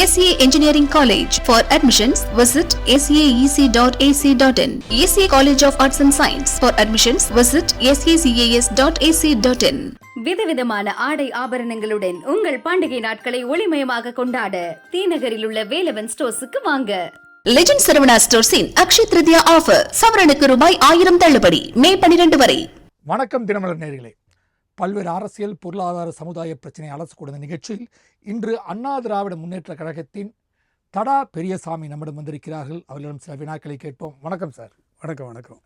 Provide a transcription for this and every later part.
SCA Engineering College. For admissions, visit saec.ac.in. SCA College of Arts and Science. For admissions, visit sacas.ac.in. விதவிதமான ஆடை ஆபரணங்களுடன் உங்கள் பண்டிகை நாட்களை ஒளிமயமாக கொண்டாட தீநகரில் உள்ள வேலவன் ஸ்டோர்ஸுக்கு வாங்க லெஜண்ட் சரவணா ஸ்டோர்ஸின் அக்ஷய் திருதியா ஆஃபர் சவரனுக்கு ரூபாய் ஆயிரம் தள்ளுபடி மே பனிரெண்டு வரை வணக்கம் தினமலர் நேர்களே பல்வேறு அரசியல் பொருளாதார சமுதாய பிரச்சனை அலசக்கூடிய நிகழ்ச்சியில் இன்று அண்ணா திராவிட முன்னேற்ற கழகத்தின் தடா பெரியசாமி நம்மிடம் வந்திருக்கிறார்கள். அவர்களிடம் சில வினாக்களை கேட்போம். வணக்கம் சார். வணக்கம் வணக்கம்.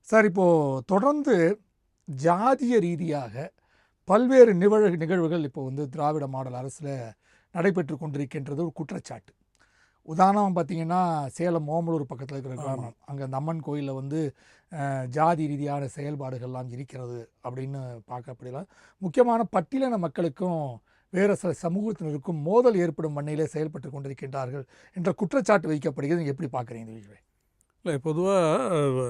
சார் இப்போது தொடர்ந்து ஜாதிய ரீதியாக பல்வேறு நிகழ்வு நிகழ்வுகள் இப்போ வந்து திராவிட மாடல் அரசில் நடைபெற்று கொண்டிருக்கின்றது. ஒரு குற்றச்சாட்டு. உதாரணம் பார்த்தீங்கன்னா சேலம் ஓமலூர் பக்கத்தில் இருக்கிற கிராமம். அங்கே அந்த அம்மன் கோயிலில் வந்து ஜாதி ரீதியான செயல்பாடுகள்லாம் இருக்கிறது அப்படின்னு பார்க்கப்படுகிறது. முக்கியமான பட்டியலின மக்களுக்கும் வேறு சில சமூகத்தினருக்கும் மோதல் ஏற்படும் வண்ணையிலே செயல்பட்டு கொண்டிருக்கின்றார்கள் என்ற குற்றச்சாட்டு வைக்கப்படுகிறது. நீங்கள் எப்படி பார்க்குறீங்க விஷயம் இல்லை பொதுவாக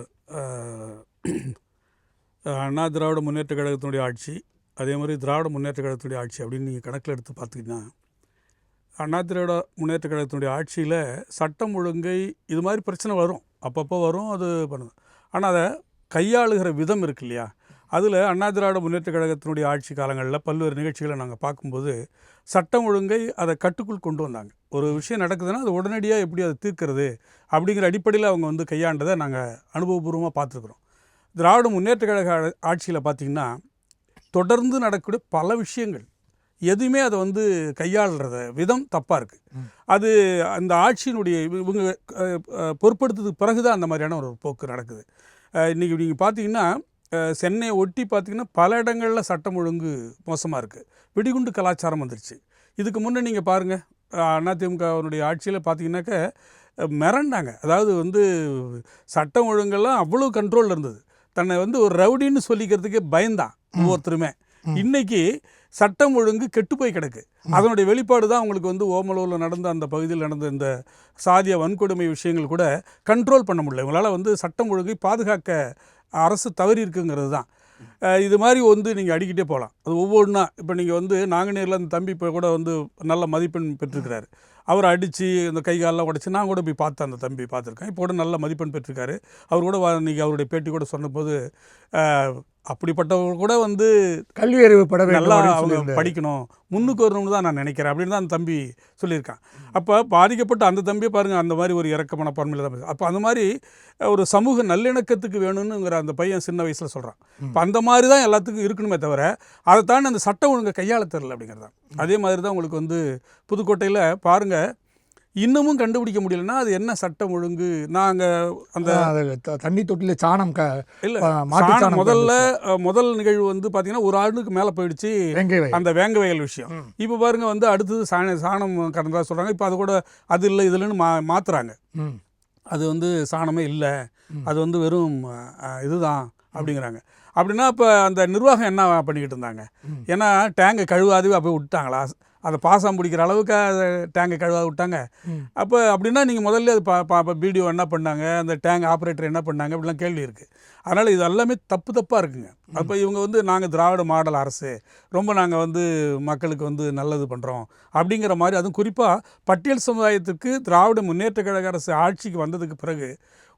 அண்ணா திராவிட முன்னேற்ற கழகத்தினுடைய ஆட்சி அதே மாதிரி திராவிட முன்னேற்ற கழகத்தினுடைய ஆட்சி அப்படின்னு நீங்கள் கணக்கில் எடுத்து பார்த்தீங்கன்னா அண்ணா திராவிட முன்னேற்ற கழகத்தினுடைய ஆட்சியில் சட்டம் ஒழுங்கை இது மாதிரி பிரச்சனை வரும். அப்பப்போ வரும் அது பண்ணுது. ஆனால் அதை கையாளுகிற விதம் இருக்கு இல்லையா? அதில் அண்ணா திராவிட முன்னேற்ற கழகத்தினுடைய ஆட்சி காலங்களில் பல்வேறு நிகழ்ச்சிகளை நாங்கள் பார்க்கும்போது சட்டம் ஒழுங்கை அதை கட்டுக்குள் கொண்டு வந்தாங்க. ஒரு விஷயம் நடக்குதுன்னா அது உடனடியாக எப்படி அதை தீர்க்கிறது அப்படிங்கிற அடிப்படையில் அவங்க வந்து கையாண்டதை நாங்கள் அனுபவபூர்வமாக பார்த்துருக்குறோம். திராவிட முன்னேற்ற கழக ஆட்சியில் பார்த்திங்கன்னா தொடர்ந்து நடக்கக்கூடிய பல விஷயங்கள். எதுவுமே அதை வந்து கையாளுறத விதம் தப்பாக இருக்குது. அது அந்த ஆட்சியினுடைய இவ- இவங்க பொறுப்படுத்ததுக்கு பிறகு தான் அந்த மாதிரியான ஒரு போக்கு நடக்குது. அஹ், இன்னைக்கு நீங்கள் பார்த்தீங்கன்னா சென்னையை ஒட்டி பார்த்தீங்கன்னா பல இடங்களில் சட்டம் ஒழுங்கு மோசமாக இருக்குது வெடிகுண்டு கலாச்சாரம் வந்துருச்சு. இதுக்கு முன்னே நீங்கள் பாருங்கள் அதிமுகவினுடைய ஆட்சியில் பார்த்தீங்கன்னாக்க மிரண்டாங்க. அதாவது வந்து சட்டம் ஒழுங்கெல்லாம் அவ்வளோ கண்ட்ரோலில் இருந்தது. தன்னை வந்து ஒரு ரவுடின்னு சொல்லிக்கிறதுக்கே பயந்தான் ஒவ்வொருத்தருமே. ம். சட்டம் ஒழுங்கு கெட்டு போய் கிடக்கு. அதனுடைய வெளிப்பாடு தான் அவங்களுக்கு வந்து ஓமலூரில் நடந்த அந்த பகுதியில் நடந்த இந்த சாதிய வன்கொடுமை விஷயங்கள் கூட கண்ட்ரோல் பண்ண முடியல. இவங்களால் வந்து சட்டம் ஒழுங்கை பாதுகாக்க அரசு தவறி இருக்குங்கிறது தான். இது மாதிரி வந்து நீங்கள் அடிக்கிட்டே போகலாம் அது ஒவ்வொன்றா இப்போ நீங்கள் வந்து நாங்குநேரில் அந்த தம்பி இப்போ கூட வந்து நல்ல மதிப்பெண் பெற்றிருக்கிறாரு. அவர் அடித்து இந்த கை காலெல்லாம் உடச்சி நான் கூட போய் பார்த்தேன் அந்த தம்பி பார்த்துருக்கேன். இப்போ கூட நல்ல மதிப்பெண் பெற்றிருக்காரு. அவர் கூட வா- இன்னைக்கு அவருடைய பேட்டி கூட சொன்னபோது அஹ், அப்படிப்பட்டவர் கூட வந்து கல்வி அறிவு பட நல்லா அவங்க. படிக்கணும். முன்னுக்கு வரணும்னு தான் நான் நினைக்கிறேன். அப்படின்னு தான் அந்த தம்பி சொல்லியிருக்கான். அப்போ பாதிக்கப்பட்ட அந்த தம்பியை பாருங்கள் அந்த மாதிரி ஒரு இறக்க மனப்பான்மையில் தான் அப்போ அந்த மாதிரி ஒரு சமூக நல்லிணக்கத்துக்கு வேணும்னுங்கிற அந்த பையன் சின்ன வயசில் சொல்கிறான் இப்போ அந்த மாதிரி தான் எல்லாத்துக்கும் இருக்கணுமே தவிர அதை தாண்டி அந்த சட்டம் ஒழுங்கை கையாள தெரில அப்படிங்கிறது தான் அதே மாதிரி தான் உங்களுக்கு வந்து புதுக்கோட்டையில் பாருங்கள் இன்னமும் கண்டுபிடிக்க முடியலன்னா அது என்ன சட்டம் ஒழுங்கு நாங்கள் அந்த தண்ணி தொட்டில சாணம் க இல்லை முதல்ல முதல் நிகழ்வு வந்து பார்த்தீங்கன்னா ஒரு ஆண்டுக்கு மேலே போயிடுச்சு. அந்த வேங்க வயல் விஷயம். இப்போ பாருங்க வந்து அடுத்தது சாண சாணம் கடந்ததா சொல்கிறாங்க இப்போ அது கூட அது இல்லை இதுலன்னு மா மாற்றுறாங்க ம். அது வந்து சாணமே இல்லை. அது வந்து வெறும் இதுதான் அப்படிங்கிறாங்க அப்படின்னா இப்போ அந்த நிர்வாகம் என்ன பண்ணிக்கிட்டு இருந்தாங்க. ஏன்னா டேங்கை கழுவாதவே அப்போ விட்டாங்களா அதை பாசம் பிடிக்கிற அளவுக்கு அதை டேங்கை கழுவாத விட்டாங்க. அப்போ அப்படின்னா நீங்கள் முதல்ல அது பா பா பிடிஓ என்ன பண்ணாங்க? அந்த டேங்க் ஆப்ரேட்டர் என்ன பண்ணாங்க? அப்படிலாம் கேள்வி இருக்குது அதனால் இது எல்லாமே தப்பு தப்பாக இருக்குங்க. அப்போ இவங்க வந்து நாங்கள் திராவிட மாடல் அரசு ரொம்ப நாங்கள் வந்து மக்களுக்கு வந்து நல்லது பண்ணுறோம் அப்படிங்கிற மாதிரி அதுவும் குறிப்பாக பட்டியல் சமுதாயத்துக்கு திராவிட முன்னேற்ற கழக அரசு ஆட்சிக்கு வந்ததுக்கு பிறகு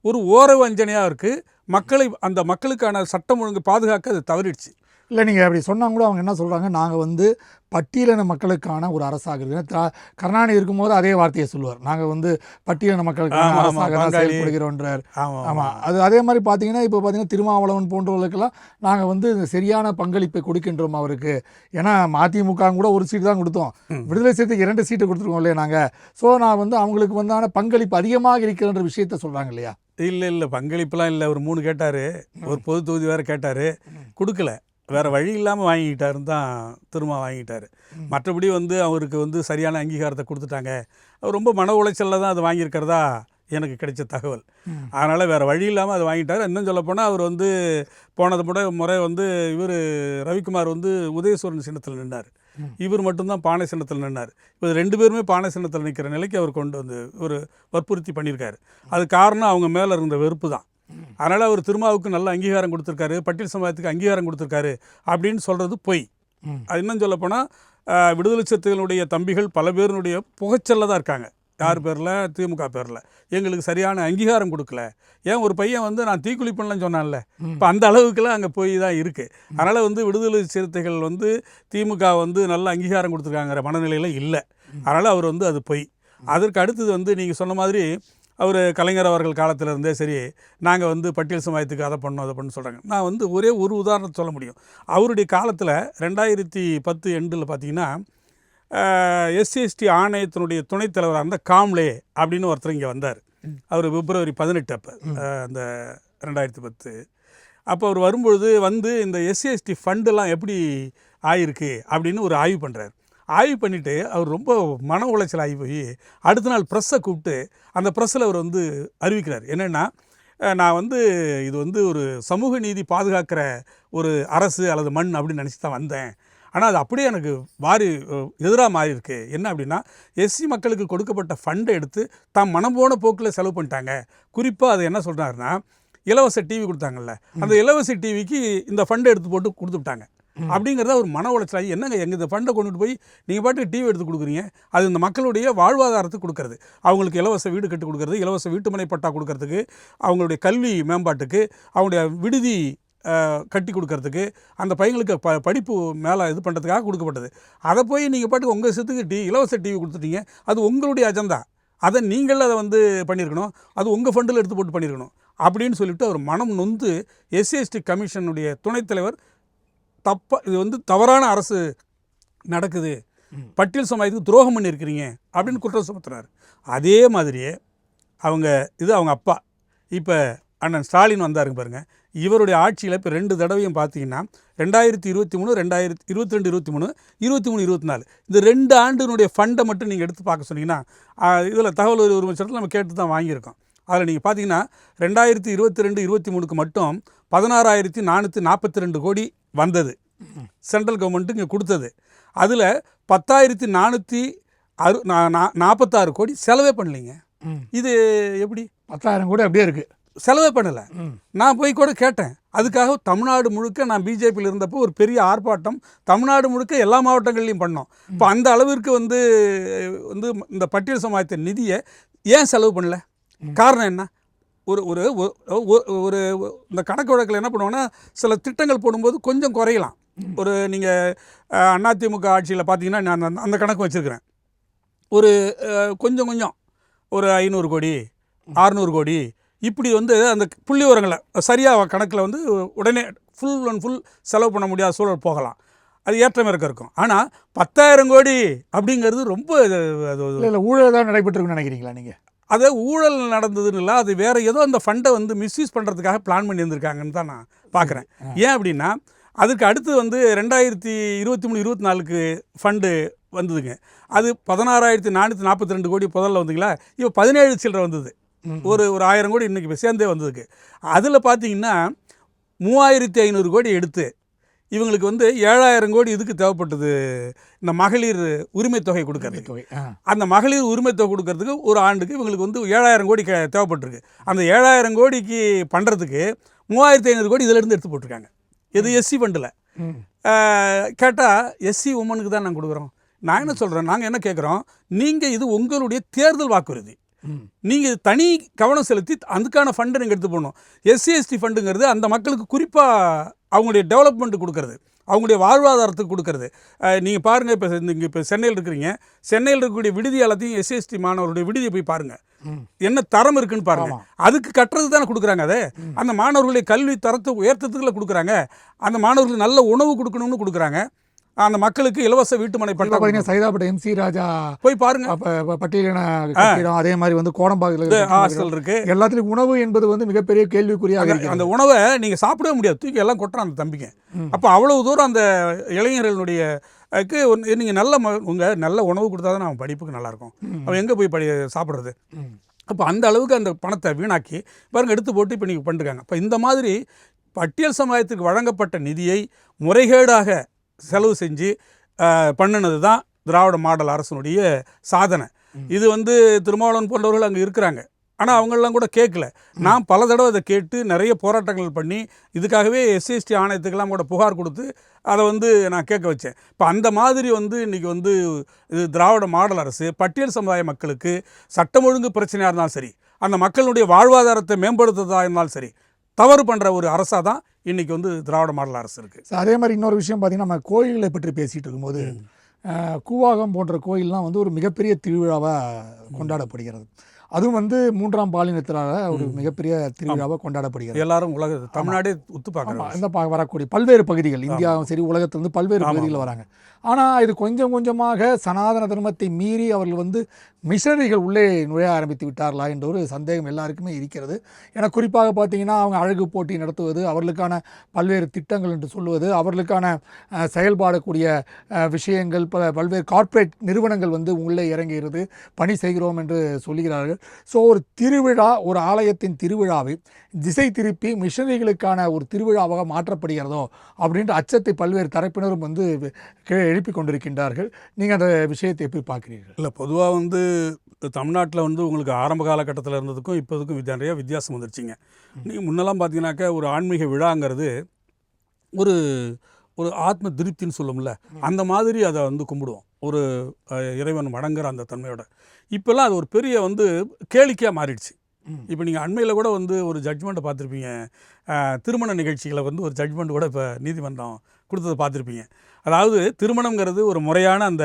ஒரு ஓர வஞ்சனையாக இருக்குது மக்களை அந்த மக்களுக்கான சட்டம் ஒழுங்கு பாதுகாக்க அது தவறிடுச்சு. இல்லை நீங்கள் அப்படி சொன்னாங்க கூட அவங்க என்ன சொல்கிறாங்க நாங்கள் வந்து பட்டியலின மக்களுக்கான ஒரு அரசாக இருக்கு கருணாநிதி இருக்கும்போது அதே வார்த்தையை சொல்லுவார். நாங்கள் வந்து பட்டியலின மக்களுக்கான அரசாக தான். செயல்படுகிறோன்றார். ஆமாம் அது அதே மாதிரி பார்த்தீங்கன்னா இப்போ பார்த்தீங்கன்னா திருமாவளவன் போன்றவர்களுக்கெல்லாம் நாங்கள் வந்து சரியான பங்களிப்பை கொடுக்கின்றோம் அவருக்கு. ஏன்னா மதிமுக கூட ஒரு சீட்டு தான் கொடுத்தோம். விடுதலை சேர்த்துக்கு இரண்டு சீட்டு கொடுத்துருக்கோம் இல்லையா நாங்கள் ஸோ நான் வந்து அவங்களுக்கு வந்தான பங்களிப்பு அதிகமாக இருக்கிறன்ற விஷயத்த சொல்கிறாங்க இல்லையா? இல்லை இல்லை. பங்களிப்புலாம் இல்லை. ஒரு மூணு கேட்டார். ஒரு பொது தொகுதி வேறு கேட்டார். கொடுக்கல. வேறு வழி இல்லாமல் வாங்கிக்கிட்டாருன்னு தான் திரும்ப வாங்கிட்டார். மற்றபடி வந்து அவருக்கு வந்து சரியான அங்கீகாரத்தை கொடுத்துட்டாங்க. அவர் ரொம்ப மன உளைச்சலில் தான் அது வாங்கியிருக்கிறதா எனக்கு கிடைச்ச தகவல். அதனால் வேறு வழி இல்லாமல் அதை வாங்கிட்டார். இன்னும் சொல்லப்போனால் அவர் வந்து போனது முறை முறை வந்து இவர் ரவிக்குமார் வந்து உதயசூரன் சின்னத்தில் நின்னார். ம். இவர் மட்டும்தான் பானை சின்னத்தில் நின்னார். இப்போ ரெண்டு பேருமே பானை சின்னத்தில் நிற்கிற நிலைக்கு அவர் கொண்டு வந்து ஒரு வற்புறுத்தி பண்ணியிருக்காரு. அது காரணம் அவங்க மேலே இருந்த வெறுப்பு தான். அதனால் அவர் திருமாவுக்கு நல்ல அங்கீகாரம் கொடுத்துருக்காரு பட்டியல் சமுதாயத்துக்கு அங்கீகாரம் கொடுத்துருக்காரு அப்படின்னு சொல்கிறது பொய். அது இன்னும் சொல்லப்போனால் விடுதலை சிறுத்தைகளுடைய தம்பிகள் பல பேருனுடைய புகைச்சல்ல தான் இருக்காங்க. யார் பேரில்? திமுக பேரில். எங்களுக்கு சரியான அங்கீகாரம் கொடுக்கல. ஏன் ஒரு பையன் வந்து நான் தீக்குளிப்பேன்லாம் சொன்னான்ல? இப்போ அந்த அளவுக்குலாம் அங்கே போய் தான் இருக்குது அதனால் வந்து விடுதலை சிறுத்தைகள் வந்து திமுக வந்து நல்ல அங்கீகாரம் கொடுத்துருக்காங்கிற மனநிலையில் இல்லை. அதனால் அவர் வந்து அது பொய். அதற்கு அடுத்தது வந்து நீங்கள் சொன்ன மாதிரி அவர் கலைஞர் அவர்கள் காலத்துல இருந்தே சரி நாங்கள் வந்து பட்டியல் சமுதாயத்துக்கு அதை பண்ணோம் அதை பண்ணு சொல்கிறாங்க நான் வந்து ஒரே ஒரு உதாரணத்தை சொல்ல முடியும். அவருடைய காலத்தில் ரெண்டாயிரத்தி பத்து எண்டில் பார்த்தீங்கன்னா எஸ்சிஎஸ்டி ஆணையத்தினுடைய துணைத் தலைவராக இருந்த காம்லே அப்படின்னு ஒருத்தர் இங்கே வந்தார். அவர் பிப்ரவரி பதினெட்டு அப்போ அந்த ரெண்டாயிரத்தி பத்து. அப்போ அவர் வரும்பொழுது வந்து இந்த எஸ்சிஎஸ்டி ஃபண்டெல்லாம் எப்படி ஆயிருக்கு அப்படின்னு ஒரு ஆய்வு பண்ணுறாரு ஆய்வு பண்ணிவிட்டு அவர் ரொம்ப மன உளைச்சல் ஆகி போய் அடுத்த நாள் ப்ரெஸ்ஸை கூப்பிட்டு அந்த ப்ரெஸ்ஸில் அவர் வந்து அறிவிக்கிறார். என்னென்னா நான் வந்து இது வந்து ஒரு சமூக நீதி பாதுகாக்கிற ஒரு அரசு அல்லது மண் அப்படின்னு நினச்சி தான் வந்தேன். ஆனால் அது அப்படியே எனக்கு வாரி எதிராக மாறி இருக்கு. என்ன அப்படின்னா எஸ்சி மக்களுக்கு கொடுக்கப்பட்ட ஃபண்டை எடுத்து தாம் மனம் போன போக்கில் செலவு பண்ணிட்டாங்க. குறிப்பாக அது என்ன சொல்கிறாருன்னா இலவச டிவி கொடுத்தாங்கல்ல அந்த இலவச டிவிக்கு இந்த ஃபண்டை எடுத்து போட்டு கொடுத்து விட்டாங்க. அப்படிங்கிறத ஒரு மன உளைச்சலாகி என்னங்க எங்கள் இந்த ஃபண்டை கொண்டுட்டு போய் நீங்கள் பாட்டுக்கு டிவி எடுத்து கொடுக்குறீங்க? அது இந்த மக்களுடைய வாழ்வாதாரத்துக்கு கொடுக்கறது. அவங்களுக்கு இலவச வீடு கட்டி கொடுக்கறது இலவச வீட்டுமனை பட்டா கொடுக்கறதுக்கு அவங்களுடைய கல்வி மேம்பாட்டுக்கு அவங்களுடைய விடுதி கட்டி கொடுக்கறதுக்கு அந்த பையங்களுக்கு ப படிப்பு மேலே இது பண்ணுறதுக்காக கொடுக்கப்பட்டது. அதை போய் நீங்கள் பாட்டுக்கு உங்கள் சித்துக்கு டி இலவச டிவி கொடுத்துட்டீங்க. அது உங்களுடைய அஜெண்டா அதை நீங்கள் அதை வந்து பண்ணியிருக்கணும். அது உங்கள் ஃபண்டில் எடுத்து போட்டு பண்ணியிருக்கணும். அப்படின்னு சொல்லிட்டு அவர் மனம் நொந்து எஸ்சிஎஸ்டி கமிஷனுடைய துணைத் தலைவர் தப்ப இது வந்து தவறான அரசு நடக்குது. பட்டியல் சமுதாயத்துக்கு துரோகம் பண்ணியிருக்கிறீங்க அப்படின்னு குற்றம் சுமத்துறாரு. அதே மாதிரியே அவங்க இது அவங்க அப்பா. இப்போ அண்ணன் ஸ்டாலின் வந்தாருங்க பாருங்க. இவருடைய ஆட்சியில் இப்போ ரெண்டு தடவையும் பார்த்தீங்கன்னா ரெண்டாயிரத்தி இருபத்தி மூணு ரெண்டாயிரத்தி இருபத்தி ரெண்டு இருபத்தி மூணு இருபத்தி மூணு இருபத்தி நாலு. இந்த ரெண்டு ஆண்டினுடைய ஃபண்டை மட்டும் நீங்கள் எடுத்து பார்க்க சொன்னீங்கன்னா இதில் தகவல் உரிமை சட்டத்தில் நம்ம கேட்டு தான் வாங்கியிருக்கோம். அதில் நீங்கள் பார்த்தீங்கன்னா ரெண்டாயிரத்தி இருபத்தி ரெண்டு இருபத்தி மூணுக்கு மட்டும் பதினாறாயிரத்தி நானூற்றி நாற்பத்தி ரெண்டு கோடி வந்தது. சென்ட்ரல் கவர்மெண்ட்டு இங்கே கொடுத்தது. அதில் பத்தாயிரத்தி நானூற்றி அறு நாற்பத்தாறு கோடி செலவே பண்ணலைங்க. இது எப்படி? பத்தாயிரம் கூட அப்படியே இருக்குது செலவே பண்ணலை. நான் போய் கூட கேட்டேன். அதுக்காக தமிழ்நாடு முழுக்க நான் பிஜேபியில் இருந்தப்போ ஒரு பெரிய ஆர்ப்பாட்டம் தமிழ்நாடு முழுக்க எல்லா மாவட்டங்கள்லையும் பண்ணோம். இப்போ அந்த அளவிற்கு வந்து வந்து இந்த பட்டியல் சமுதாயத்தின் நிதியை ஏன் செலவு பண்ணல? காரணம் என்ன? ஒரு ஒரு ஒரு- ஒரு- இந்த கணக்கு வழக்கில் என்ன பண்ணுவாங்கன்னா சில திட்டங்கள் போடும்போது கொஞ்சம் குறையலாம். ஒரு நீங்கள் அதிமுக ஆட்சியில் பார்த்தீங்கன்னா நான் அந்த- அந்த கணக்கு வச்சுருக்கிறேன். ஒரு கொஞ்சம் கொஞ்சம். ஒரு ஐநூறு கோடி அறநூறு கோடி. இப்படி வந்து அந்த புள்ளி உரங்களை சரியாக கணக்கில் வந்து உடனே ஃபுல் அண்ட் ஃபுல் செலவு பண்ண முடியாத சூழல் போகலாம். அது ஏற்றம் இருக்க இருக்கும். ஆனால் பத்தாயிரம் கோடி அப்படிங்கிறது ரொம்ப இது- அது இல்லை இல்லை ஊழல் தான் நடைபெற்றிருக்குன்னு நினைக்கிறீங்களா நீங்கள் அது ஊழல் நடந்ததுன்னு இல்லை அது வேறு ஏதோ அந்த ஃபண்டை வந்து மிஸ்யூஸ் பண்ணுறதுக்காக பிளான் பண்ணி இருந்திருக்காங்கன்னு தான் நான் பார்க்குறேன் ஏன் அப்படின்னா அதுக்கு அடுத்து வந்து ரெண்டாயிரத்தி இருபத்தி மூணு இருபத்தி நாலுக்கு ஃபண்டு வந்ததுங்க. அது பதினாறாயிரத்தி நானூற்றி நாற்பத்தி ரெண்டு கோடி முதல்ல வந்துங்களா இப்போ பதினேழு சில்லரை வந்தது. ஒரு ஒரு ஆயிரம் கோடி இன்றைக்கி சேர்ந்தே வந்ததுக்கு. அதில் பார்த்தீங்கன்னா மூவாயிரத்தி ஐநூறு கோடி எடுத்து இவங்களுக்கு வந்து ஏழாயிரம் கோடி இதுக்கு தேவைப்பட்டது. இந்த மகளிர் உரிமை தொகை கொடுக்கறதுக்கு அந்த மகளிர் உரிமை தொகை கொடுக்கறதுக்கு ஒரு ஆண்டுக்கு இவங்களுக்கு வந்து ஏழாயிரம் கோடி கே- தேவைப்பட்டிருக்கு. அந்த ஏழாயிரம் கோடிக்கு பண்ணுறதுக்கு மூவாயிரத்தி ஐநூறு கோடி இதிலேருந்து எடுத்து போட்டிருக்காங்க. இது எஸ்சி ஃபண்டில். கேட்டால் எஸ்சி உமனுக்கு தான் நாங்கள் கொடுக்குறோம். நான் என்ன சொல்கிறேன் நாங்கள் என்ன கேட்குறோம் நீங்கள் இது உங்களுடைய தேர்தல் வாக்குறுதி. நீங்கள் தனி கவனம் செலுத்தி அதுக்கான ஃபண்டை நீங்கள் எடுத்து போடணும். எஸ்சி எஸ்டி ஃபண்டுங்கிறது அந்த மக்களுக்கு குறிப்பாக அவங்களுடைய டெவலப்மெண்ட் கொடுக்கறது அவங்களுடைய வாழ்வாதாரத்துக்கு கொடுக்கறது. நீங்கள் பாருங்கள் இப்போ இங்கே இப்போ சென்னையில் இருக்கிறீங்க. சென்னையில் இருக்கக்கூடிய விடுதி எல்லாத்தையும் எஸ்சிஎஸ்டி மாணவருடைய விடுதியை போய் பாருங்கள் என்ன தரம் இருக்குன்னு பாருங்க. அதுக்கு கட்டுறது தானே கொடுக்குறாங்க அதை. அந்த மாணவர்களுடைய கல்வி தரத்தை உயர்த்தத்துக்குள்ள கொடுக்குறாங்க. அந்த மாணவர்களுக்கு நல்ல உணவு கொடுக்கணும்னு கொடுக்குறாங்க. அந்த மக்களுக்கு இலவச வீட்டுமனை பட்டா சைதாப்பேட்டை எம்சி ராஜா போய் பாருங்க. அப்ப- அப்ப பட்டியலின கட்டிடம் அதே மாதிரி வந்து கோடம்பாக்கத்தில் ஹாஸ்டல் இருக்கு. எல்லாத்துலயும் உணவு என்பது வந்து மிகப்பெரிய கேள்விக்குறியாக அந்த- உணவை நீங்கள் சாப்பிடவே முடியாது. தூக்கி எல்லாம் கொட்டுறான் அந்த தம்பிங்க. அப்போ அவ்வளவு தூரம் அந்த இளைஞர்களுடைய நீங்கள் நல்ல உங்கள் நல்ல உணவு கொடுத்தா தான் அவன் படிப்புக்கு நல்லாயிருக்கும். அவன் எங்கே போய் படி சாப்பிட்றது. அப்போ அந்த அளவுக்கு அந்த பணத்தை வீணாக்கி பாருங்க எடுத்து போட்டு இப்போ நீங்கள் பண்ணிருக்காங்க. இப்போ இந்த மாதிரி பட்டியல் சமுதாயத்துக்கு வழங்கப்பட்ட நிதியை முறைகேடாக செலவு செஞ்சு பண்ணினது தான் திராவிட மாடல் அரசனுடைய சாதனை. இது வந்து திருமாவளவன் போன்றவர்கள் அங்கே இருக்கிறாங்க. ஆனால் அவங்களெலாம் கூட கேட்கல நான் பல தடவை அதை கேட்டு நிறைய போராட்டங்கள் பண்ணி இதுக்காகவே எஸ்சிஎஸ்டி ஆணையத்துக்கெல்லாம் கூட புகார் கொடுத்து அதை வந்து நான் கேட்க வச்சேன். இப்போ அந்த மாதிரி வந்து இன்றைக்கி வந்து இது திராவிட மாடல் அரசு பட்டியல் சமுதாய மக்களுக்கு சட்டம் ஒழுங்கு பிரச்சனையாக இருந்தாலும் சரி அந்த மக்களுடைய வாழ்வாதாரத்தை மேம்படுத்துறதா இருந்தாலும் சரி தவறு பண்ணுற ஒரு அரசாக தான் இன்றைக்கி வந்து திராவிட மாடல் அரசு இருக்குது அதே மாதிரி இன்னொரு விஷயம் பார்த்தீங்கன்னா நம்ம கோயில்களை பற்றி பேசிகிட்டு இருக்கும்போது கூவாகம் போன்ற கோயில்லாம் வந்து ஒரு மிகப்பெரிய திருவிழாவாக கொண்டாடப்படுகிறது. அதுவும் வந்து மூன்றாம் பாலினத்தினால ஒரு மிகப்பெரிய திருவிழாவாக கொண்டாடப்படுகிறது. எல்லாரும் உலக தமிழ்நாடே உத்து ஆமா, பார்க்குறாங்க இந்த வரக்கூடிய பல்வேறு பகுதிகள் இந்தியாவும் சரி உலகத்திலிருந்து பல்வேறு பகுதிகளில் வராங்க. ஆனால் இது கொஞ்சம் கொஞ்சமாக சனாதன தர்மத்தை மீறி அவர்கள் வந்து மிஷனரிகள் உள்ளே நுழைய ஆரம்பித்து விட்டார்களா என்ற ஒரு சந்தேகம் எல்லாருக்குமே இருக்கிறது. ஏன்னா குறிப்பாக பார்த்தீங்கன்னா அவங்க அழகு போட்டி நடத்துவது அவர்களுக்கான பல்வேறு திட்டங்கள் என்று சொல்லுவது அவர்களுக்கான செயல்பாடக்கூடிய விஷயங்கள் பல பல்வேறு கார்ப்பரேட் நிறுவனங்கள் வந்து உள்ளே இறங்குகிறது பணி செய்கிறோம் என்று சொல்லுகிறார்கள். ஸோ ஒரு திருவிழா ஒரு ஆலயத்தின் திருவிழாவை திசை திருப்பி மிஷனரிகளுக்கான ஒரு திருவிழாவாக மாற்றப்படுகிறதோ அப்படின்ற அச்சத்தை பல்வேறு தரப்பினரும் வந்து கே- எழுப்பி கொண்டிருக்கின்றார்கள் நீங்கள் அந்த விஷயத்தை எப்படி பார்க்கிறீர்கள்? இல்லை பொதுவாக வந்து தமிழ்நாட்டில் வந்து உங்களுக்கு ஆரம்ப காலகட்டத்தில் இருந்ததுக்கும் இப்போதுக்கும் நிறைய வித்தியாசம் வந்துருச்சுங்க. நீங்கள் முன்னெல்லாம் பார்த்தீங்கன்னாக்கா ஒரு ஆன்மீக விழாங்கிறது ஒரு ஒரு ஆத்ம திருப்தின்னு சொல்லும்ல அந்த மாதிரி அதை வந்து கும்பிடுவோம். ஒரு இறைவன் வணங்குற அந்த தன்மையோட. இப்போல்லாம் அது ஒரு பெரிய வந்து கேளிக்கையாக மாறிடுச்சு. இப்போ நீங்கள் அண்மையில் கூட வந்து ஒரு ஜட்ஜ்மெண்ட்டை பார்த்துருப்பீங்க. திருமண நிகழ்ச்சிகளை வந்து ஒரு ஜட்ஜ்மெண்ட் கூட இப்போ நீதிமன்றம் கொடுத்ததை பார்த்துருப்பீங்க. அதாவது திருமணங்கிறது ஒரு முறையான அந்த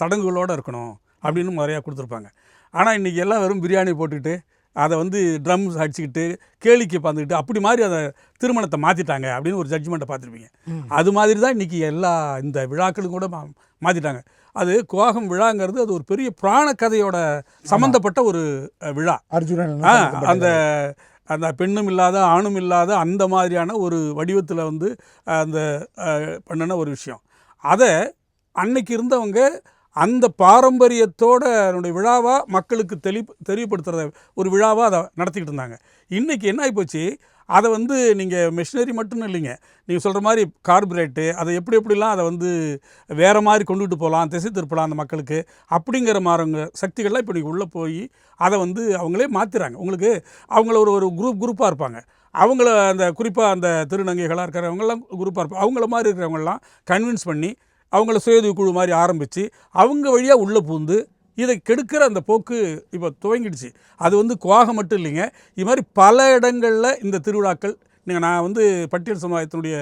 சடங்குகளோடு இருக்கணும் அப்படின்னு முறையாக கொடுத்துருப்பாங்க. ஆனால் இன்றைக்கி எல்லாம் வெறும் பிரியாணி போட்டுக்கிட்டு அதை வந்து ட்ரம்ஸ் அடிச்சுக்கிட்டு கேளிக்கை பார்த்துக்கிட்டு அப்படி மாதிரி அதை திருமணத்தை மாற்றிட்டாங்க அப்படின்னு ஒரு ஜட்ஜ்மெண்ட்டை பார்த்துருப்பீங்க. அது மாதிரி தான் இன்றைக்கி எல்லா இந்த விழாக்களும் கூட மாற்றிட்டாங்க அது குவாகம் விழாங்கிறது அது ஒரு பெரிய புராண கதையோட சம்மந்தப்பட்ட ஒரு விழா. அர்ஜுனன் ஆ, அந்த அந்த பெண்ணும் இல்லாத ஆணும் இல்லாத அந்த மாதிரியான ஒரு வடிவத்தில் வந்து அந்த பண்ணின ஒரு விஷயம். அதை அன்னைக்கு இருந்தவங்க அந்த பாரம்பரியத்தோட அதனுடைய விழாவாக மக்களுக்கு தெளி தெரியப்படுத்துகிற ஒரு விழாவாக அதை நடத்திக்கிட்டு இருந்தாங்க. இன்றைக்கி என்ன ஆகிப்போச்சு அதை வந்து நீங்கள் மிஷினரி மட்டும் இல்லைங்க. நீங்கள் சொல்கிற மாதிரி கார்பரேட்டு அதை எப்படி எப்படிலாம் அதை வந்து வேறு மாதிரி கொண்டுகிட்டு போகலாம் திசை திருப்பலாம் அந்த மக்களுக்கு அப்படிங்கிற மாதிரிங்க சக்திகள்லாம் இப்போ நீங்கள் உள்ளே போய் அதை வந்து அவங்களே மாற்றுறாங்க உங்களுக்கு அவங்கள ஒரு ஒரு குரூப் குரூப்பாக இருப்பாங்க. அவங்கள அந்த குறிப்பாக அந்த திருநங்கைகளாக இருக்கிறவங்கலாம் குரூப்பாக இருப்பாங்க அவங்கள மாதிரி இருக்கிறவங்களாம் கன்வின்ஸ் பண்ணி அவங்கள சுயதவி குழு மாதிரி ஆரம்பித்து அவங்க வழியாக உள்ளே பூந்து இதை கெடுக்கிற அந்த போக்கு இப்போ துவங்கிடுச்சு. அது வந்து குவாகம் மட்டும் இல்லைங்க. இது மாதிரி பல இடங்களில் இந்த திருவிழாக்கள் நீங்கள் நான் வந்து பட்டியல் சமுதாயத்தினுடைய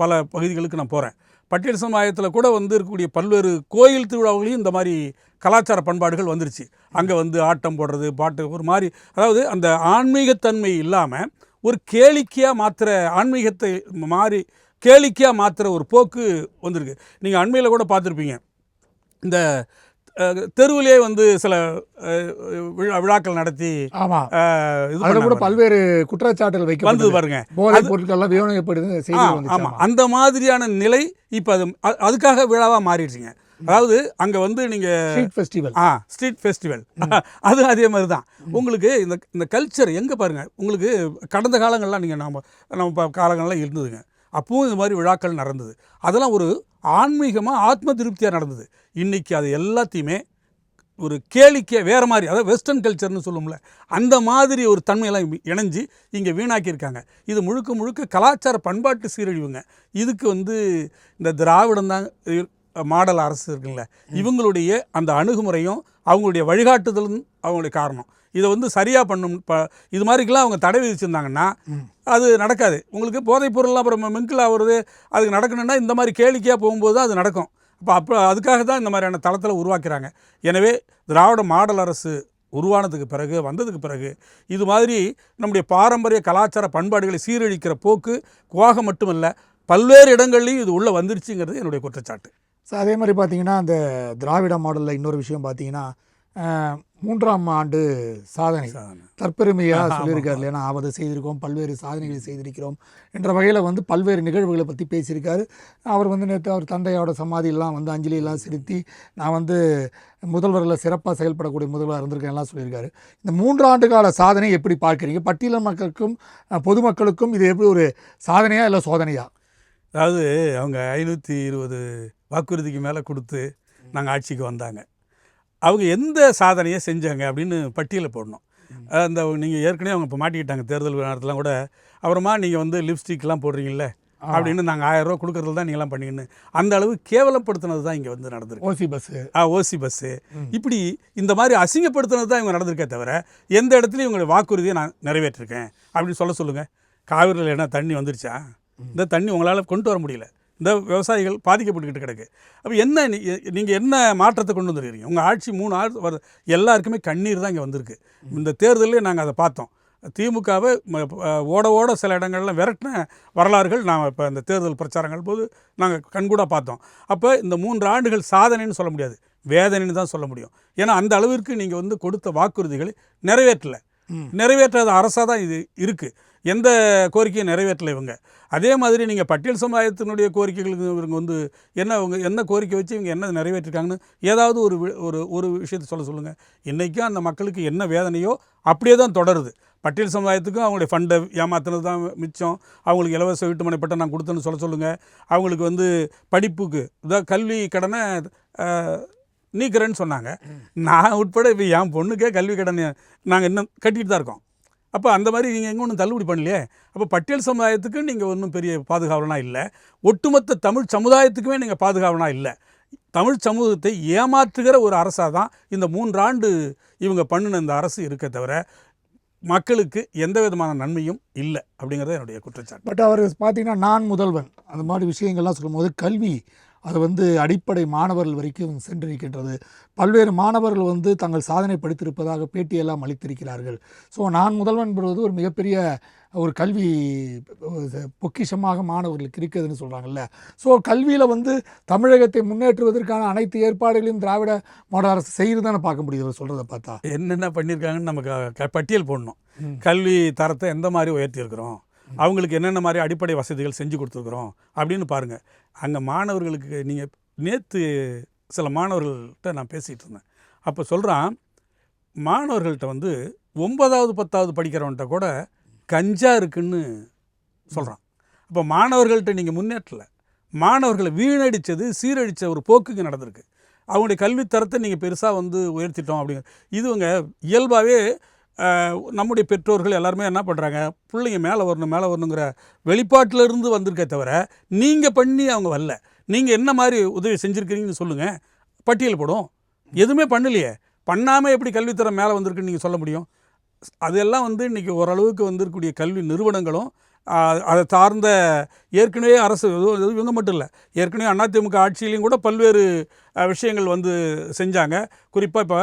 பல பகுதிகளுக்கு நான் போகிறேன் பட்டியல் சமுதாயத்தில் கூட வந்து இருக்கக்கூடிய பல்வேறு கோயில் திருவிழாவுகளையும் இந்த மாதிரி கலாச்சார பண்பாடுகள் வந்துருச்சு. அங்கே வந்து ஆட்டம் போடுறது பாட்டு ஒரு மாதிரி அதாவது அந்த ஆன்மீகத்தன்மை இல்லாமல் ஒரு கேளிக்கையாக மாத்திர ஆன்மீகத்தை மாறி கேளிக்கையாக மாத்திர ஒரு போக்கு வந்திருக்கு. நீங்கள் அண்மையில் கூட பார்த்துருப்பீங்க. இந்த தெருவிலே வந்து சில விழா விழாக்கள் நடத்தி ஆமாம் இது கூட. பல்வேறு குற்றச்சாட்டுகள் வந்தது வைக்கப்பட்டது பாருங்க. போதைப் பொருட்கள்லாம் வந்துச்சு. ஆமாம் அந்த மாதிரியான நிலை இப்போ அது அதுக்காக விழாவாக மாறிடுச்சுங்க. அதாவது அங்கே வந்து நீங்கள் ஸ்ட்ரீட் ஃபெஸ்டிவல். ஆ ஸ்ட்ரீட் ஃபெஸ்டிவல். அது அதே மாதிரி தான். உங்களுக்கு இந்த இந்த கல்ச்சர் எங்கே பாருங்கள் உங்களுக்கு கடந்த காலங்கள்லாம் நீங்கள் நம்ம நம்ம காலங்கள்லாம் இருந்ததுங்க. அப்பவும் இந்த மாதிரி விழாக்கள் நடந்தது. அதெல்லாம் ஒரு ஆன்மீகமாக ஆத்ம திருப்தியாக நடந்தது. இன்றைக்கி அது எல்லாத்தையுமே ஒரு கேளிக்கை வேறு மாதிரி அதாவது வெஸ்டர்ன் கல்ச்சர்னு சொல்லுவோம்ல அந்த மாதிரி ஒரு தன்மையெல்லாம் இணைஞ்சு இங்கே வீணாக்கியிருக்காங்க. இது முழுக்க முழுக்க கலாச்சார பண்பாட்டு சீரழிவுங்க. இதுக்கு வந்து இந்த திராவிடம் தான் மாடல் அரசு இருக்குங்களே இவங்களுடைய அந்த அணுகுமுறையும் அவங்களுடைய வழிகாட்டுதலும் அவங்களுடைய காரணம். இதை வந்து சரியாக பண்ணும் ப இது மாதிரிக்கெல்லாம் அவங்க தடை விதிச்சிருந்தாங்கன்னா அது நடக்காது. உங்களுக்கு போதைப் பொருள்லாம் அப்புறம் மிங்கிள் ஆகுறது அதுக்கு நடக்கணும்னா இந்த மாதிரி கேளிக்கையாக போகும்போது அது நடக்கும். அப்போ அப்போ அதுக்காக தான் இந்த மாதிரியான தளத்தில் உருவாக்குறாங்க. எனவே திராவிட மாடல் அரசு உருவானதுக்கு பிறகு வந்ததுக்கு பிறகு இது மாதிரி நம்முடைய பாரம்பரிய கலாச்சார பண்பாடுகளை சீரழிக்கிற போக்கு குவாக மட்டுமல்ல பல்வேறு இடங்கள்லையும் இது உள்ளே வந்துருச்சுங்கிறது என்னுடைய குற்றச்சாட்டு. ஸோ அதே மாதிரி பார்த்தீங்கன்னா அந்த திராவிட மாடலில் இன்னொரு விஷயம் பார்த்தீங்கன்னா மூன்றாம் ஆண்டு சாதனை. தற்பெருமையாக சொல்லியிருக்காரு இல்லையா? அதை செய்திருக்கோம் பல்வேறு சாதனைகளை செய்திருக்கிறோம் என்ற வகையில் வந்து பல்வேறு நிகழ்வுகளை பற்றி பேசியிருக்காரு. அவர் வந்து நேற்று அவர் தந்தையோட சமாதியெல்லாம் வந்து அஞ்சலியெல்லாம் செலுத்தி நான் வந்து முதல்வரில் சிறப்பாக செயல்படக்கூடிய முதல்வர் இருந்திருக்கேன் எல்லாம் சொல்லியிருக்காரு. இந்த மூன்று ஆண்டு கால சாதனை எப்படி பார்க்குறீங்க? பட்டியல மக்களுக்கும் பொதுமக்களுக்கும் இது எப்படி ஒரு சாதனையா இல்லை சோதனையா? அதாவது அவங்க ஐநூற்றி இருபது வாக்குறுதிக்கு மேலே கொடுத்து நாங்கள் ஆட்சிக்கு வந்தாங்க. அவங்க எந்த சாதனையை செஞ்சாங்க அப்படின்னு பட்டியலை போடணும். அந்த நீங்கள் ஏற்கனவே அவங்க இப்போ மாட்டிக்கிட்டாங்க தேர்தல் நேரத்துலாம் கூட. அப்புறமா நீங்கள் வந்து லிப்ஸ்டிக்லாம் போடுறீங்கல்ல அப்படின்னு நாங்கள் ஆயிரம் ரூபா கொடுக்கறதுல தான் நீங்களாம் பண்ணீங்கன்னு. அந்த அளவு கேவலப்படுத்தினது தான் இங்கே வந்து நடந்திருக்கு. OC bus. ஆ ஓசி பஸ்ஸு. இப்படி இந்த மாதிரி அசிங்கப்படுத்தினது தான் இவங்க நடந்திருக்கே தவிர எந்த இடத்துலையும் இவங்களுடைய வாக்குறுதியை நான் நிறைவேற்றிருக்கேன். அப்படின்னு சொல்ல சொல்லுங்கள் காவிரியில் என்ன தண்ணி வந்துருச்சா? இந்த தண்ணி உங்களால் கொண்டு வர முடியல. இந்த விவசாயிகள் பாதிக்கப்பட்டுக்கிட்டு கிடக்கு. அப்போ என்ன நீங்கள் என்ன மாற்றத்தை கொண்டு வந்துருக்கீங்க உங்கள் ஆட்சி மூணு ஆள் வர எல்லாருக்குமே கண்ணீர் தான் இங்கே வந்திருக்கு. இந்த தேர்தலே நாங்கள் அதை பார்த்தோம். திமுகவை ஓட ஓட சில இடங்கள்ல விரட்டின வரலாறுகள் நாம் இப்போ இந்த தேர்தல் பிரச்சாரங்கள் போது நாங்கள் கண்கூடாக பார்த்தோம். அப்போ இந்த மூன்று ஆண்டுகள் சாதனைன்னு சொல்ல முடியாது. வேதனைன்னு தான் சொல்ல முடியும். ஏன்னா அந்த அளவிற்கு நீங்கள் வந்து கொடுத்த வாக்குறுதிகளை நிறைவேற்றலை. நிறைவேற்றாத அரசாக தான் இது இருக்குது எந்த கோரிக்கையும் நிறைவேற்றலை இவங்க. அதே மாதிரி நீங்கள் பட்டியல் சமுதாயத்தினுடைய கோரிக்கைகளுக்கு இவங்க வந்து என்ன அவங்க என்ன கோரிக்கை வச்சு இவங்க என்ன நிறைவேற்றிருக்காங்கன்னு ஏதாவது ஒரு ஒரு ஒரு விஷயத்தை சொல்ல சொல்லுங்கள் இன்றைக்கும் அந்த மக்களுக்கு என்ன வேதனையோ அப்படியே தான் தொடருது. பட்டியல் சமுதாயத்துக்கும் அவங்களுடைய ஃபண்டை ஏமாத்துனது தான் மிச்சம். அவங்களுக்கு இலவச வீட்டுமனை பட்டம் நான் கொடுத்தேன்னு சொல்ல சொல்லுங்கள் அவங்களுக்கு வந்து படிப்புக்கு இதான் கல்வி கடனை நீக்கிறேன்னு சொன்னாங்க. நான் உட்பட இப்போ என் பொண்ணுக்கே கல்வி கடன் நாங்கள் இன்னும் கட்டிட்டு தான் இருக்கோம். அப்போ அந்த மாதிரி நீங்கள் எங்கே ஒன்றும் தள்ளுபடி பண்ணலையே? அப்போ பட்டியல் சமுதாயத்துக்கு நீங்கள் ஒன்றும் பெரிய பாதுகாவலனா இல்லை. ஒட்டுமொத்த தமிழ் சமுதாயத்துக்குமே நீங்கள் பாதுகாவலனா இல்லை. தமிழ் சமூகத்தை ஏமாற்றுகிற ஒரு அரசாக தான் இந்த மூன்றாண்டு இவங்க பண்ணின இந்த அரசு இருக்க தவிர மக்களுக்கு எந்த விதமான நன்மையும் இல்லை அப்படிங்கிறது என்னுடைய குற்றச்சாட்டு. பட் அவர் பார்த்தீங்கன்னா நான் முதல்வன். அந்த மாதிரி விஷயங்கள்லாம் சொல்லும்போது கல்வி அது வந்து அடிப்படை மாணவர்கள் வரைக்கும் சென்றிருக்கின்றது. பல்வேறு மாணவர்கள் வந்து தங்கள் சாதனை படித்திருப்பதாக பேட்டியெல்லாம் அளித்திருக்கிறார்கள். ஸோ நான் முதல்வன் என்பது ஒரு மிகப்பெரிய ஒரு கல்வி பொக்கிஷமாக மாணவர்களுக்கு இருக்குதுன்னு சொல்கிறாங்கல்ல ஸோ கல்வியில் வந்து தமிழகத்தை முன்னேற்றுவதற்கான அனைத்து ஏற்பாடுகளையும் திராவிட மாடல் அரசு செய்யுதுதானே பார்க்க முடியுது சொல்கிறத பார்த்தா. என்னென்ன பண்ணியிருக்காங்கன்னு நமக்கு க- பட்டியல் போடணும். கல்வி தரத்தை எந்த மாதிரி உயர்த்தியிருக்கிறோம்? அவங்களுக்கு என்னென்ன மாதிரி அடிப்படை வசதிகள் செஞ்சு கொடுத்துருக்குறோம் அப்படின்னு பாருங்கள் அங்கே மாணவர்களுக்கு நீங்கள் நேற்று சில மாணவர்கள்ட்ட நான் பேசிகிட்டு இருந்தேன். அப்போ சொல்கிறான் மாணவர்கள்ட்ட வந்து ஒன்பதாவது பத்தாவது படிக்கிறவன்ட்ட கூட கஞ்சா இருக்குன்னு சொல்கிறான் அப்போ மாணவர்கள்ட்ட நீங்கள் முன்னேற்றலை. மாணவர்களை வீணடித்தது சீரழித்த ஒரு போக்குக்கு நடந்திருக்கு. அவங்களுடைய கல்வித்தரத்தை நீங்கள் பெருசாக வந்து உயர்த்திட்டோம் அப்படிங்கிற இதுவங்க இயல்பாகவே நம்முடைய பெற்றோர்கள் எல்லாருமே என்ன பண்ணுறாங்க பிள்ளைங்க மேலே வரணும் மேலே வரணுங்கிற வெளிப்பாட்டில் இருந்து வந்திருக்கே தவிர நீங்கள் பண்ணி அவங்க வரல. நீங்கள் என்ன மாதிரி உதவி செஞ்சுருக்கிறீங்கன்னு சொல்லுங்கள் பட்டியல் போடும். எதுவுமே பண்ணலையே. பண்ணாமல் எப்படி கல்வித்தரம் மேலே வந்திருக்குன்னு நீங்கள் சொல்ல முடியும்? அதெல்லாம் வந்து இன்றைக்கி ஓரளவுக்கு வந்திருக்கக்கூடிய கல்வி நிறுவனங்களும் அதை சார்ந்த ஏற்கனவே அரசு இவங்க மட்டும் இல்லை ஏற்கனவே அதிமுக ஆட்சியிலையும் கூட பல்வேறு விஷயங்கள் வந்து செஞ்சாங்க. குறிப்பாக இப்போ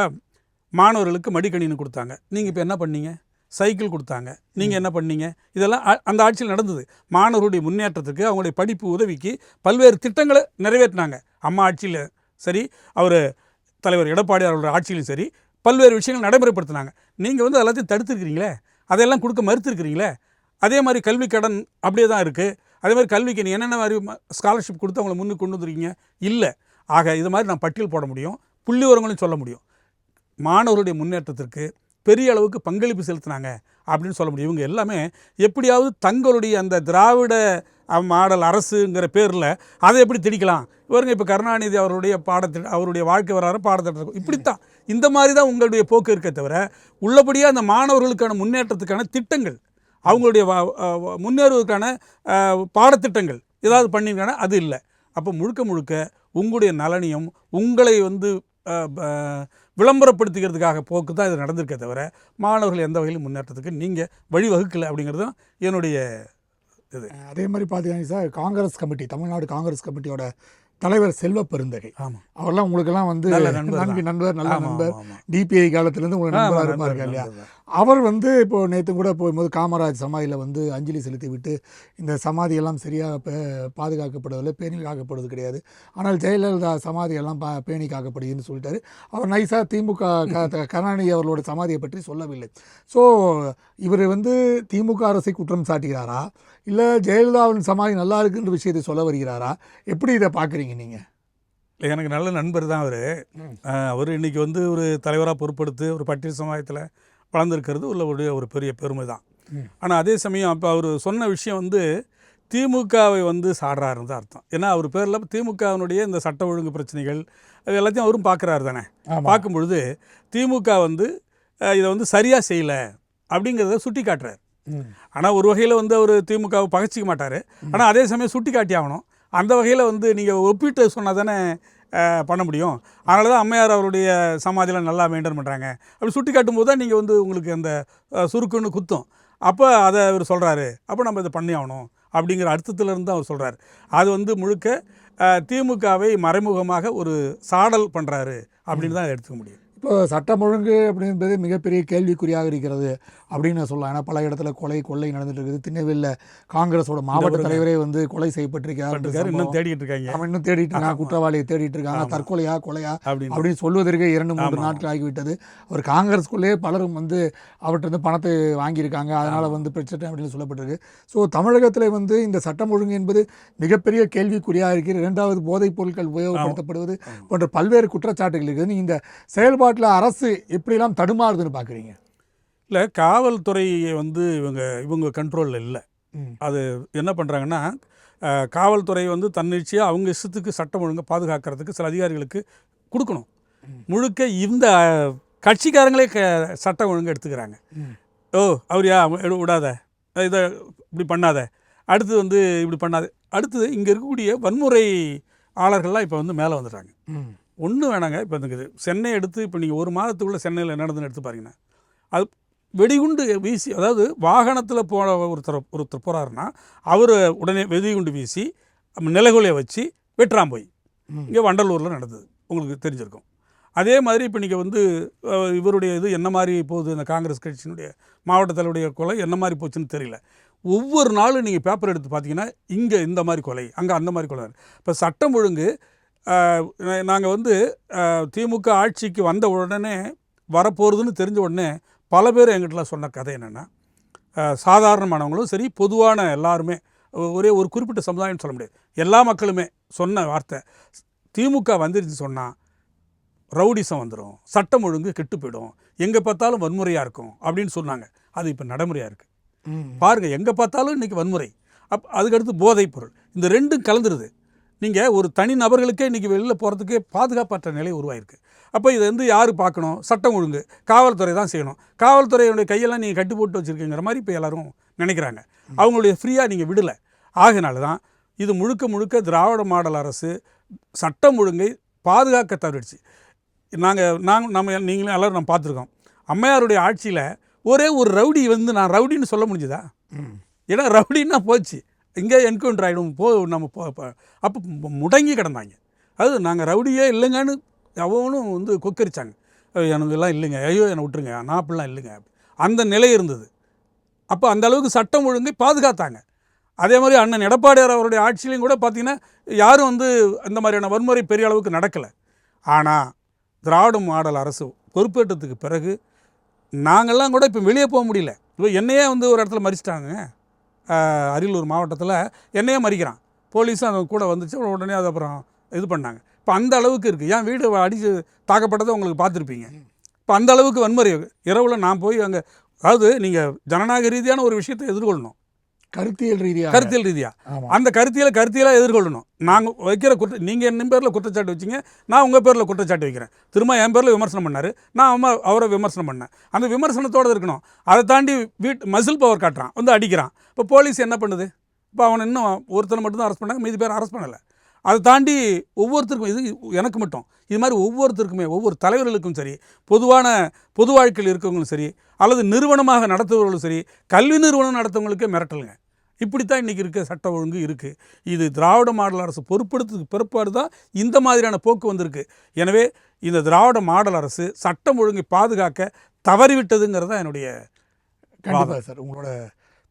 மாணவர்களுக்கு மடிக்கணினி கொடுத்தாங்க. நீங்கள் இப்போ என்ன பண்ணீங்க? சைக்கிள் கொடுத்தாங்க. நீங்கள் என்ன பண்ணீங்க? இதெல்லாம் அ- அந்த ஆட்சியில் நடந்தது. மாணவருடைய முன்னேற்றத்துக்கு அவங்களுடைய படிப்பு உதவிக்கு பல்வேறு திட்டங்களை நிறைவேற்றினாங்க. அம்மா ஆட்சியில் சரி அவர் தலைவர் எடப்பாடி அவருடைய ஆட்சியிலும் சரி பல்வேறு விஷயங்கள் நடைமுறைப்படுத்தினாங்க. நீங்கள் வந்து எல்லாத்தையும் தடுத்துருக்கிறீங்களே? அதையெல்லாம் கொடுக்க மறுத்துருக்கிறீங்களே? அதே மாதிரி கல்வி கடன் அப்படியே தான் இருக்குது அதே மாதிரி கல்விக்கு நீ என்னென்ன மாதிரி ஸ்காலர்ஷிப் கொடுத்து அவங்கள முன்னுக்கு கொண்டு வந்துருக்கீங்க? இல்லை. ஆக இது மாதிரி நான் பட்டியல் போட முடியும். புள்ளி உரங்களையும் சொல்ல முடியும். மாணவர்களுடைய முன்னேற்றத்திற்கு பெரிய அளவுக்கு பங்களிப்பு செலுத்தினாங்க அப்படின்னு சொல்ல முடியும். இவங்க எல்லாமே எப்படியாவது தங்களுடைய அந்த திராவிட மாடல் அரசுங்கிற பேரில் அதை எப்படி திணிக்கலாம்? இவருங்க இப்போ கருணாநிதி அவருடைய பாடத்திட்ட அவருடைய வாழ்க்கை வரலாறு பாடத்திட்டம் இப்படித்தான். இந்த மாதிரி தான் உங்களுடைய போக்கு இருக்கே தவிர உள்ளபடியாக அந்த மாணவர்களுக்கான முன்னேற்றத்துக்கான திட்டங்கள் அவங்களுடைய முன்னேறுவதற்கான பாடத்திட்டங்கள் ஏதாவது பண்ணியிருக்காங்கன்னா அது இல்லை. அப்போ முழுக்க முழுக்க உங்களுடைய நலனையும் உங்களை வந்து விளம்பரப்படுத்திக்கிறதுக்காக போக்கு தான் இது நடந்திருக்கே தவிர மாணவர்கள் எந்த வகையிலும் முன்னேற்றத்துக்கு நீங்கள் வழிவகுக்கலை அப்படிங்கிறது தான் என்னுடைய இது. அதே மாதிரி பார்த்தீங்கன்னா சார் காங்கிரஸ் கமிட்டி தமிழ்நாடு காங்கிரஸ் கமிட்டியோட தலைவர் செல்வ பெருந்தகை. ஆமாம் அவர்லாம் உங்களுக்கெல்லாம் வந்து நண்பர் நண்பர் நல்ல நண்பர். டிபிஐ காலத்திலேருந்து உங்களுக்கு நண்பராக நண்பர், இருப்பார் இல்லையா. அவர் வந்து இப்போ நேற்று கூட போகும்போது காமராஜ் சமாதியில் வந்து அஞ்சலி செலுத்தி விட்டு இந்த சமாதியெல்லாம் சரியாக பாதுகாக்கப்படுவதில்லை பேணி காக்கப்படுவது கிடையாது. ஆனால் ஜெயலலிதா சமாதியெல்லாம் பா பேணி காக்கப்படுதுன்னு சொல்லிட்டாரு. அவர் நைஸாக திமுக கருணாநிதி அவர்களோட சமாதியை பற்றி சொல்லவில்லை. ஸோ இவர் வந்து திமுக அரசை குற்றம் சாட்டுகிறாரா? இல்லை ஜெயலலிதாவின் சமாதி நல்லா இருக்குன்ற விஷயத்தை சொல்ல வருகிறாரா? எப்படி இதை பார்க்குறீங்க நீங்கள் எனக்கு நல்ல நண்பர் தான் அவர். அவர் இன்னைக்கு வந்து ஒரு தலைவராக பொறுப்படுத்து ஒரு பட்டியல் சமுதாயத்தில் வளர்ந்துருக்கிறது உள்ளவருடைய ஒரு பெரிய பெருமை தான். ஆனால் அதே சமயம் அப்போ அவர் சொன்ன விஷயம் வந்து திமுகவை வந்து சாடுறாருன்னு தான் அர்த்தம். ஏன்னா அவர் பேரில் திமுகவினுடைய இந்த சட்ட ஒழுங்கு பிரச்சனைகள் அது எல்லாத்தையும் அவரும் பார்க்குறாரு தானே. பார்க்கும் பொழுது திமுக வந்து இதை வந்து சரியாக செய்யலை அப்படிங்கிறத சுட்டி காட்டுறாரு. ஆனால் ஒரு வகையில் வந்து அவர் திமுகவை பகச்சிக்க மாட்டார். ஆனால் அதே சமயம் சுட்டி காட்டி ஆகணும். அந்த வகையில் வந்து நீங்கள் ஒப்பிட்டு சொன்னால் தானே பண்ண முடியும். அதனால தான் அம்மையார் அவருடைய சமாதியில் நல்லா மெயின்டைன் பண்ணுறாங்க அப்படி சுட்டி காட்டும் போது தான் நீங்கள் வந்து உங்களுக்கு அந்த சுருக்குன்னு குத்தும். அப்போ அதை அவர் சொல்கிறாரு அப்போ நம்ம இதை பண்ணி ஆகணும். அப்படிங்கிற அர்த்தத்திலிருந்து தான் அவர் சொல்கிறார் அது வந்து முழுக்க திமுகவை மறைமுகமாக ஒரு சாடல் பண்ணுறாரு அப்படின்னு தான் எடுத்துக்க முடியும். இப்போ சட்டம் ஒழுங்கு அப்படின்றது மிகப்பெரிய கேள்விக்குறியாக இருக்கிறது அப்படின்னு சொல்லலாம். ஏன்னா பல இடத்துல கொலை கொள்ளை நடந்துட்டு இருக்குது திருநெல்வேலியில் காங்கிரஸோட மாவட்ட. தலைவரே வந்து கொலை செய்யப்பட்டிருக்கார் பட்டிருக்காரு, இன்னும் தேடிக்கிட்டு இருக்காங்க. அவன் இன்னும் தேடிட்டு இருக்கான் ஆமா. குற்றவாளியை தேடிட்டு இருக்காங்க. தற்கொலையா கொலையா அப்படின்னு. சொல்வதற்கு இரண்டு மூன்று. நாட்கள் ஆகிவிட்டது. அவர் காங்கிரஸ்குள்ளே பலரும் வந்து அவர்கிட்ட பணத்தை வாங்கியிருக்காங்க. அதனால வந்து பிரச்சனை அப்படின்னு சொல்லப்பட்டிருக்கு. ஸோ தமிழகத்தில் வந்து இந்த சட்டம் ஒழுங்கு என்பது மிகப்பெரிய கேள்விக்குறியாக இருக்கிறது. இரண்டாவது போதைப் பொருட்கள் உபயோகப்படுத்தப்படுவது. போன்ற பல்வேறு குற்றச்சாட்டுகள் இருக்குது. இந்த செயல்பாட்டில் அரசு எப்படிலாம் தடுமாறுதுன்னு பார்க்குறீங்க இல்லை காவல்துறையை வந்து இவங்க இவங்க கண்ட்ரோலில் இல்லை. அது என்ன பண்ணுறாங்கன்னா காவல்துறை வந்து தன்னிச்சையாக அவங்க இஷ்டத்துக்கு சட்டம் ஒழுங்கை பாதுகாக்கிறதுக்கு சில அதிகாரிகளுக்கு கொடுக்கணும். முழுக்க இந்த கட்சிக்காரங்களே க சட்டம் ஒழுங்கை எடுத்துக்கிறாங்க. ஓ அவரியா? எடு விடாத. இதை இப்படி பண்ணாத. அடுத்து வந்து இப்படி பண்ணாத. அடுத்தது இங்கே இருக்கக்கூடிய வன்முறை ஆளர்கள்லாம் இப்போ வந்து மேலே வந்துட்டாங்க. ஒன்றும் வேணாங்க. இப்போ இந்த சென்னை எடுத்து இப்போ நீங்கள் ஒரு மாதத்துக்குள்ளே சென்னையில் நடந்துன்னு எடுத்து பாருங்கன்னா அது வெடிகுண்டு வீசி அதாவது வாகனத்தில் போன ஒருத்தர் ஒருத்தர் போகிறாருன்னா அவர் உடனே வெடிகுண்டு வீசி நிலகுலையை வச்சு வெட்டுறான் போய். இங்கே வண்டலூரில் நடந்தது. உங்களுக்கு தெரிஞ்சிருக்கும். அதே மாதிரி இப்போ நீங்கள் வந்து இவருடைய இது என்ன மாதிரி போகுது? இந்த காங்கிரஸ் கட்சியினுடைய மாவட்ட தலைவருடைய கொலை என்ன மாதிரி போச்சுன்னு தெரியல. ஒவ்வொரு நாளும் நீங்கள் பேப்பர் எடுத்து பார்த்தீங்கன்னா இங்கே இந்த மாதிரி கொலை அங்கே அந்த மாதிரி கொலை. இப்போ சட்டம் ஒழுங்கு நாங்கள் வந்து திமுக ஆட்சிக்கு வந்த உடனே வரப்போகிறதுன்னு தெரிஞ்ச உடனே பல பேர் எங்கிட்டலாம் சொன்ன கதை என்னென்னா சாதாரணமானவங்களும் சரி பொதுவான எல்லாருமே ஒரே ஒரு குறிப்பிட்ட சமுதாயம்னு சொல்ல முடியாது. எல்லா மக்களுமே சொன்ன வார்த்தை திமுக வந்துருச்சு சொன்னால் ரவுடிசம் வந்துடும் சட்டம் ஒழுங்கு கெட்டு போயிடும் எங்கே பார்த்தாலும் வன்முறையாக இருக்கும் அப்படின்னு சொன்னாங்க. அது இப்போ நடைமுறையாக இருக்குது. பாருங்கள் எங்கே பார்த்தாலும் இன்றைக்கி வன்முறை. அப் அதுக்கடுத்து போதைப் பொருள். இந்த ரெண்டும் கலந்துருது. நீங்கள் ஒரு தனி நபர்களுக்கே இன்றைக்கி வெளியில் போகிறதுக்கே பாதுகாப்பற்ற நிலை உருவாயிருக்கு. அப்போ இதை வந்து யார் பார்க்கணும்? சட்டம் ஒழுங்கு. காவல்துறை தான் செய்யணும். காவல்துறையுடைய கையெல்லாம் நீங்கள் கட்டி போட்டு வச்சுருக்கீங்கிற மாதிரி இப்போ எல்லாரும் நினைக்கிறாங்க. அவங்களுடைய ஃப்ரீயாக நீங்கள் விடலை. ஆகையினால தான் இது முழுக்க முழுக்க திராவிட மாடல் அரசு சட்டம் ஒழுங்கை பாதுகாக்க தவறிடுச்சு. நாங்கள் நாங்கள் நம்ம நீங்களும் எல்லாரும் நம்ம பார்த்துருக்கோம். அம்மையாருடைய ஆட்சியில் ஒரே ஒரு ரவுடி வந்து நான் ரவுடின்னு சொல்ல முடிஞ்சுதா. ஏன்னா ரவுடின்னா போச்சு. இங்கே என்கவுண்டர் ஆகிடும் போ நம்ம போ அப்போ முடங்கி கிடந்தாங்க. அது நாங்கள் ரவுடியே இல்லைங்கன்னு அவனும் வந்து கொக்கரிச்சாங்க. எனக்கு எல்லாம் இல்லைங்க. ஐயோ என்னை விட்டுருங்க. நான் அப்படிலாம் இல்லைங்க. அந்த நிலை இருந்தது. அப்போ அந்த அளவுக்கு சட்டம் ஒழுங்கை பாதுகாத்தாங்க. அதே மாதிரி அண்ணன் எடப்பாடியார் அவருடைய ஆட்சியிலையும் கூட பார்த்திங்கன்னா யாரும் வந்து இந்த மாதிரியான வன்முறை பெரிய அளவுக்கு நடக்கலை. ஆனால் திராவிட மாடல் அரசு பொறுப்பேற்றத்துக்கு பிறகு நாங்கள்லாம் கூட இப்போ வெளியே போக முடியல. இப்போ என்னையே வந்து ஒரு இடத்துல மறிச்சிட்டாங்க. அரியலூர் மாவட்டத்தில் என்னையே மறிக்கிறான். போலீஸும் அது கூட வந்துச்சு உடனே அது அப்புறம் இது பண்ணாங்க. இப்போ அந்த அளவுக்கு இருக்குது ஏன் வீடு அடித்து தாக்கப்பட்டதை உங்களுக்கு பார்த்துருப்பீங்க? இப்போ அந்த அளவுக்கு வன்முறை. இரவில் நான் போய் அங்கே அதாவது நீங்கள் ஜனநாயக ரீதியான ஒரு விஷயத்தை எதிர்கொள்ளணும். கருத்தியல் ரீதியாக. கருத்தியல் ரீதியாக அந்த கருத்தியலை கருத்தியலாக எதிர்கொள்ளணும். நாங்கள் வைக்கிற குற்ற நீங்கள் என் பேரில் குற்றச்சாட்டு வச்சீங்க நான் உங்கள் பேரில் குற்றச்சாட்டு வைக்கிறேன். திரும்ப என் பேரில் விமர்சனம் பண்ணார் நான் அம்மா அவரை விமர்சனம் பண்ணேன். அந்த விமர்சனத்தோடு இருக்கணும். அதை தாண்டி வீட் மசில் பவர் காட்டுறான் வந்து அடிக்கிறான். இப்போ போலீஸ் என்ன பண்ணுது? இப்போ அவனை இன்னும் ஒருத்தனை மட்டும் தான் அரெஸ்ட் பண்ணாங்க மீதி பேர் அரெஸ்ட் பண்ணலை. அதை தாண்டி ஒவ்வொருத்தருக்கும் இது எனக்கு மட்டும் இது மாதிரி ஒவ்வொருத்தருக்குமே ஒவ்வொரு தலைவர்களுக்கும் சரி பொதுவான பொது வாழ்க்கையில் இருக்கவங்களும் சரி அல்லது நிறுவனமாக நடத்துபவர்களும் சரி கல்வி நிறுவனம் நடத்துவங்களுக்கே மிரட்டலுங்க. இப்படித்தான் இன்றைக்கி இருக்க சட்ட ஒழுங்கு இருக்குது இது திராவிட மாடல் அரசு பொறுப்படுத்துக்கு பிற்பாடு தான் இந்த மாதிரியான போக்கு வந்திருக்கு. எனவே இந்த திராவிட மாடல் அரசு சட்டம் ஒழுங்கை பாதுகாக்க தவறிவிட்டதுங்கிறது தான் என்னுடைய கண்டிப்பாக சார். உங்களோட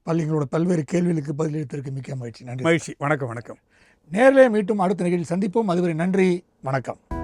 பள்ளிகளோட பல்வேறு கேள்விகளுக்கு பதிலளித்ததற்கு மிக்க மகிழ்ச்சி. நன்றி மகிழ்ச்சி. வணக்கம் வணக்கம். நேரிலே மீட்டும் அடுத்த நிகழ்ச்சி சந்திப்போம். அதுவரை நன்றி வணக்கம்.